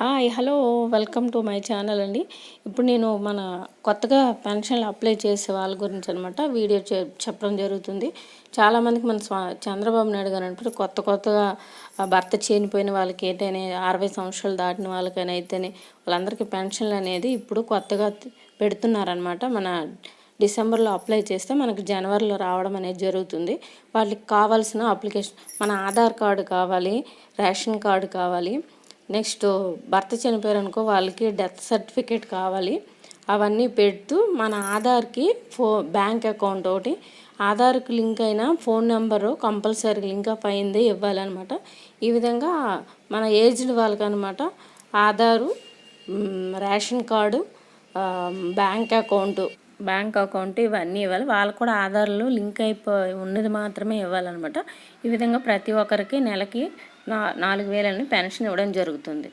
Hi hello welcome to my channel అండి. ఇప్పుడు నేను మన కొత్తగా పెన్షన్లు అప్లై చేసే వాళ్ళ గురించి అనమాట వీడియో చెప్పడం జరుగుతుంది. చాలామందికి మన స్వా- చంద్రబాబు నాయుడు గారు అంటారు కొత్త కొత్తగా భర్త చేయనిపోయిన వాళ్ళకి ఏంటనే అరవై సంవత్సరాలు దాటిన వాళ్ళకైనా అయితేనే వాళ్ళందరికీ పెన్షన్లు అనేది ఇప్పుడు కొత్తగా పెడుతున్నారనమాట మన డిసెంబర్లో అప్లై చేస్తే మనకు జనవరిలో రావడం అనేది జరుగుతుంది. వాళ్ళకి కావాల్సిన అప్లికేషన్ మన ఆధార్ కార్డు కావాలి రేషన్ కార్డు కావాలి నెక్స్ట్ భర్త చనిపోయారు అనుకో వాళ్ళకి డెత్ సర్టిఫికేట్ కావాలి. అవన్నీ పెడుతూ మన ఆధార్కి ఫో బ్యాంక్ అకౌంట్ ఒకటి. ఆధార్కి లింక్ అయిన phone number compulsory link up అయిందే ఇవ్వాలన్నమాట. ఈ విధంగా మన ఏజ్డ్ వాళ్ళకి అనమాట Aadhaar ration card bank account bank account ఇవన్నీ ఇవ్వాలి. వాళ్ళు కూడా ఆధార్లో లింక్ అయిపోయి ఉన్నది మాత్రమే ఇవ్వాలన్నమాట. ఈ విధంగా ప్రతి ఒక్కరికి నెలకి నా నాలుగు వేలని పెన్షన్ ఇవ్వడం జరుగుతుంది.